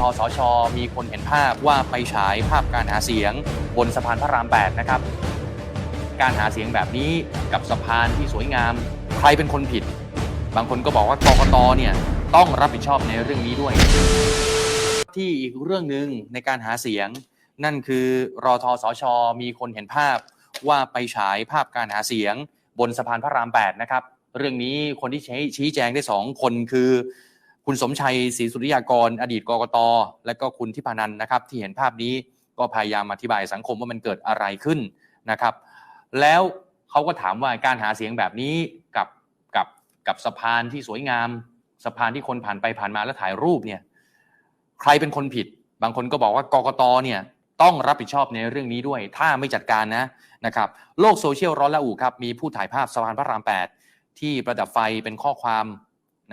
ทสช มีคนเห็นภาพว่าไปฉายภาพการหาเสียงบนสะพานพระราม 8 นะครับ การหาเสียงแบบนี้กับสะพานที่สวยงาม ใครเป็นคนผิด บางคนก็บอกว่ากกตเนี่ยต้องรับผิดชอบในเรื่องนี้ด้วย ที่อีกเรื่องหนึ่งในการหาเสียง นั่นคือรอทสช มีคนเห็นภาพว่าไปฉายภาพการหาเสียงบนสะพานพระราม 8 นะครับ เรื่องนี้คนที่ชี้ชี้แจงได้สองคนคือ คุณสมชัยศรีสุริยากร อดีตกกต และก็คุณทิพานันท์นะครับ ที่เห็นภาพนี้ก็พยายามอธิบายสังคมว่ามันเกิดอะไรขึ้นนะครับ แล้วเขาก็ถามว่าการหาเสียงแบบนี้กับกับกับสะพานที่สวยงามสะพานที่คนผ่านไปผ่านมาแล้วถ่ายรูปเนี่ยใครเป็นคนผิด บางคนก็บอกว่ากกตเนี่ยต้องรับผิดชอบในเรื่องนี้ด้วย ถ้าไม่จัดการนะนะครับโลกโซเชียลร้อนระอุครับมีผู้ถ่ายภาพสะพานพระราม 8 ที่ประดับไฟเป็นข้อความ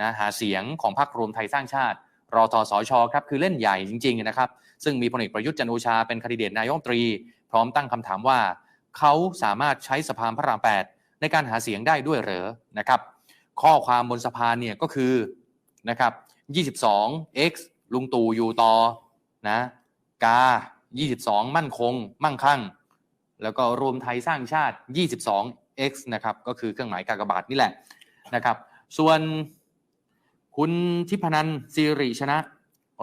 นะหาเสียงของพรรครวมไทยสร้างชาติรอทสชครับคือเล่นใหญ่จริง ๆ นะครับ ซึ่งมีพลเอกประยุทธ์จันโอชาเป็นคดิเดตนายกตรี พร้อมตั้งคำถามว่า เขาสามารถใช้สะพานพระราม 8 ในการหาเสียงได้ด้วยเหรอนะครับ ข้อความบนสะพานเนี่ยก็คือนะครับ 22 x ลุงตู่อยู่ต่อนะกา 22 มั่นคง มั่งคั่ง แล้วก็รวมไทยสร้างชาติ 22 x นะครับก็คือเครื่องหมายกากบาทนี่แหละนะครับ ส่วน คุณทิพนันสิริชนะ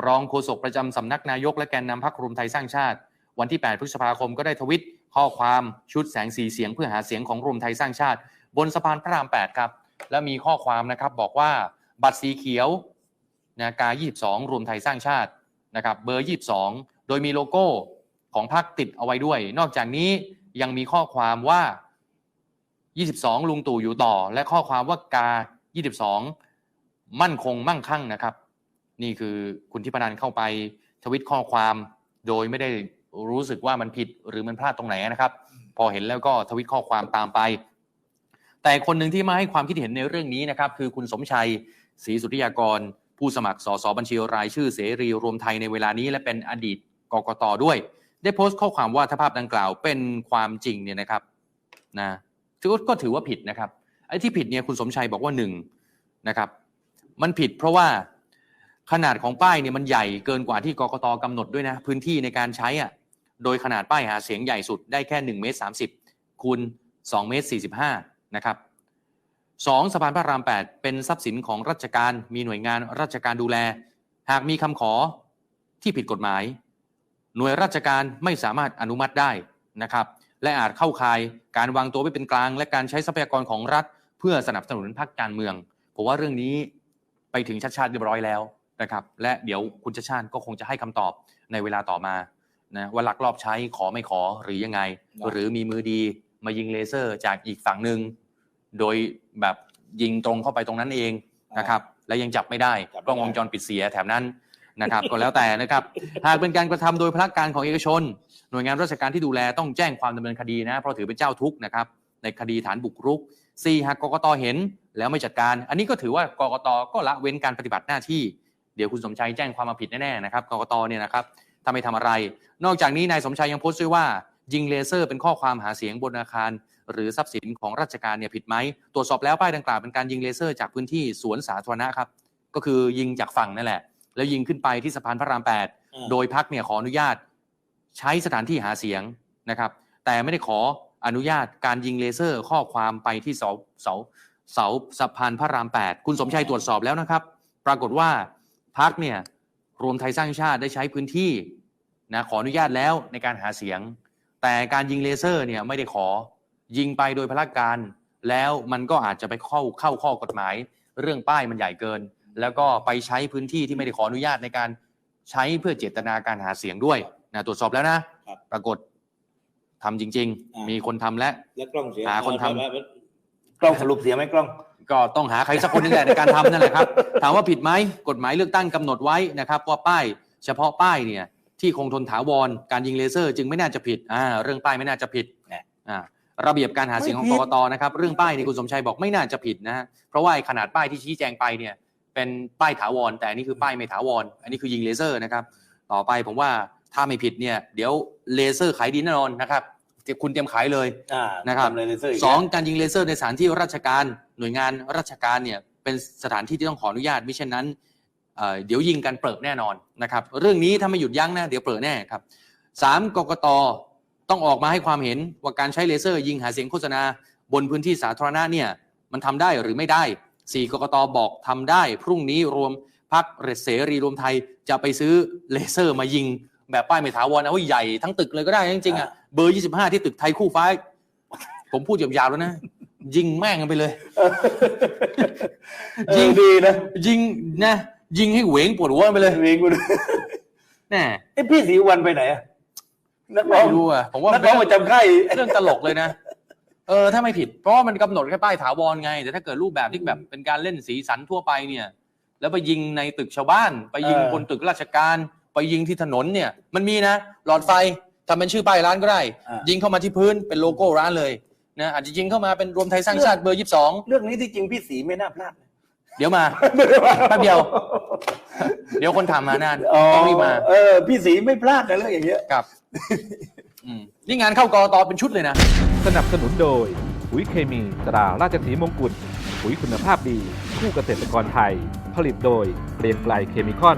รองโฆษกประจำสำนักนายกและแกนนำพรรครวมไทยสร้างชาติ วันที่ 8 พฤษภาคมก็ได้ทวิตข้อความชุดแสงสีเสียงเพื่อหาเสียงของรวมไทยสร้างชาติ บนสะพานพระราม 8 ครับ และมีข้อความนะครับบอกว่าบัตรสีเขียวนะกา 22 รวมไทยสร้างชาตินะครับเบอร์ 22 โดยมีโลโก้ของพรรคติดเอาไว้ด้วย นอกจากนี้ยังมีข้อความว่า 22 ลุงตู่อยู่ต่อ และข้อความว่ากา 22 มั่นคงมั่งคั่งนะครับ นี่คือคุณทิพนันเข้าไปทวิตข้อความโดยไม่ได้รู้สึกว่ามันผิดหรือมันพลาดตรงไหนนะครับ พอเห็นแล้วก็ทวิตข้อความตามไป แต่คนหนึ่งที่มาให้ความคิดเห็นในเรื่องนี้นะครับ คือคุณสมชัยศรีสุริยากร ผู้สมัครสสบัญชีรายชื่อเสรีรวมไทยในเวลานี้ และเป็นอดีตกกตด้วย ได้โพสต์ข้อความว่าถ้าภาพดังกล่าวเป็นความจริงเนี่ยนะครับนะถือว่าก็ถือว่าผิดนะครับไอ้ที่ผิดเนี่ยคุณสมชัยบอกว่าหนึ่งนะครับ มันผิดเพราะว่าขนาดของป้ายเนี่ยมันใหญ่เกินกว่าที่กกตกำหนดด้วยนะ พื้นที่ในการใช้อะโดยขนาดป้ายหาเสียงใหญ่สุดได้แค่1เมตร30คูณ2เมตร45นะครับสองสะพานพระราม 8 เป็นทรัพย์สินของราชการมีหน่วยงานราชการดูแล หากมีคำขอที่ผิดกฎหมาย หน่วยราชการไม่สามารถอนุมัติได้นะครับ และอาจเข้าข่ายการวางตัวไม่เป็นกลาง และการใช้ทรัพยากรของรัฐ เพื่อสนับสนุนพรรคการเมืองผมว่าเรื่องนี้ ไปถึงชัดชาติเรียบร้อยแล้วนะครับและเดี๋ยวคุณชัดชาติก็คงจะให้คำตอบในเวลาต่อมานะว่าลักลอบใช้ขอไม่ขอหรือยังไง หรือมีมือดีมายิงเลเซอร์จากอีกฝั่งหนึ่งโดยแบบยิงตรงเข้าไปตรงนั้นเองนะครับและยังจับไม่ได้กล้องวงจรปิดเสียแถมนั้นนะครับก็แล้วแต่นะครับหากเป็นการกระทำโดยพนักการของเอกชน หน่วยงานราชการที่ดูแลต้องแจ้งความดำเนินคดีนะเพราะถือเป็นเจ้าทุกข์นะครับในคดีฐานบุกรุก 4. หากกกตเห็น แล้วไม่จัดการ อันนี้ก็ถือว่ากกตก็ละเว้นการปฏิบัติหน้าที่ เดี๋ยวคุณสมชัยแจ้งความมาผิดแน่ๆนะครับกกตเนี่ยนะครับถ้าไม่ทำอะไร นอกจากนี้นายสมชัยยังโพสต์ด้วยว่า ยิงเลเซอร์เป็นข้อความหาเสียงบนอาคาร หรือทรัพย์สินของราชการเนี่ยผิดไหมตรวจสอบแล้วป้ายดังกล่าวเป็นการยิงเลเซอร์จากพื้นที่สวนสาธารณะครับก็คือยิงจากฝั่งนั่นแหละ แล้วยิงขึ้นไปที่สะพานพระราม 8 โดยพักเนี่ยขออนุญาต ใช้สถานที่หาเสียงนะครับ แต่ไม่ได้ขออนุญาตการยิงเลเซอร์ข้อความไปที่เสาเสา เสาสะพานพระราม 8 คุณสมชัยตรวจสอบแล้วนะครับ ปรากฏว่าพักเนี่ยรวมไทยสร้างชาติได้ใช้พื้นที่นะขออนุญาตแล้วในการหาเสียง แต่การยิงเลเซอร์เนี่ยไม่ได้ขอยิงไปโดยพละการ แล้วมันก็อาจจะไปเข้าเข้าข้อกฎหมาย เรื่องป้ายมันใหญ่เกิน แล้วก็ไปใช้พื้นที่ที่ไม่ได้ขออนุญาตในการใช้เพื่อเจตนาการหาเสียงด้วยนะตรวจสอบแล้วนะครับปรากฏทำจริงอ่าๆมีมีคนทำและแล้วกล้องเสียหาคนทำเอาแบบว่า กล้องสรุปเสียไหมกล้อง ก็ต้องหาใครสักคนนึงแหละในการทำนั่นแหละครับ ถามว่าผิดไหมกฎหมายเลือกตั้งกำหนดไว้นะครับว่าป้ายเฉพาะป้ายเนี่ยที่คงทนถาวรการยิงเลเซอร์จึงไม่น่าจะผิดอ่าเรื่องป้ายไม่น่าจะผิดแน่อ่าระเบียบการหาเสียงของไม่กผิดกตนะครับเรื่องป้ายนี่คุณสมชัยบอกไม่น่าจะผิดนะฮะเพราะว่าไอ้ขนาดป้ายที่ชี้แจงไปเนี่ยเป็นป้ายถาวร แต่อันนี้คือป้ายไม่ถาวร อันนี้คือยิงเลเซอร์นะครับ ต่อไปผมว่าถ้าไม่ผิดเนี่ยเดี๋ยวเลเซอร์ขายดีแน่นอนนะครับ คุณเตรียมขายเลยอ่านะครับทำเลยเลเซอร์กสองการยิงเลเซอร์ในสถานที่ราชการหน่วยงานราชการเนี่ยเป็นสถานที่ที่ต้องขออนุญาตมิเช่นนั้นเอ่อเดี๋ยวยิงกันเปิดแน่นอนนะครับเรื่องนี้ถ้าไม่หยุดยั้งนะเดี๋ยวเปิดแน่ครับสามกกตต้องออกมาให้ความเห็นว่าการใช้เลเซอร์ยิงหาเสียงโฆษณา บนพื้นที่สาธารณะเนี่ยมันทำได้หรือไม่ได้สี่กกตบอกทำได้ พรุ่งนี้รวมพักเสรีรวมไทยจะไปซื้อเลเซอร์มายิง แบบป้ายไม่ถาวรเอาไว้ใหญ่ทั้งตึกเลยก็ได้จริงๆอะเบอร์25ที่ตึกไทยคู่ฟ้า ผมพูดยาวๆแล้วนะยิงแม่งกันไปเลย ยิงดีนะยิงนะ ยิงให้เหวงปวดหัวไปเลยเวงกูดูแน่ไอ้พี่ศรีวันไปไหนอะนักร้ไม่องรู้อะผมว่านักร้องประจำค่ายเรื่องตลกเลยนะเออถ้าไม่ผิดเพราะว่ามันกำหนดแค่ป้ายถาวรไง แต่ถ้าเกิดรูปแบบที่แบบเป็นการเล่นสีสันทั่วไปเนี่ย แล้วไปยิงในตึกชาวบ้าน ไปยิงเออบนตึกราชการ ไปยิงที่ถนนเนี่ยมันมีนะหลอดไฟทำเป็นชื่อป้ายร้านก็ได้ อ่ายิงเข้ามาที่พื้นเป็นโลโก้ร้านเลยนะอาจจะยิงเข้ามาเป็นรวมไทยสร้างชาติเบอร์ยี่สิบสองเรื่องนี้ที่จริงพี่ศรีไม่น่าพลาดนะ เดี๋ยวมาแป๊บเดียว เดี๋ยวคนถามมานานอ๋อต้องรีบมาเออ พี่ศรีไม่พลาดนะเรื่องอย่างเงี้ย ครับอืมนี่งานเข้ากอตอเป็นชุดเลยนะ สนับสนุนโดยปุ๋ยเคมีตราราชสีมงกุฎปุ๋ยคุณภาพดี คู่เกษตรกรไทย ผลิตโดยเกรียงไกลเคมีคอน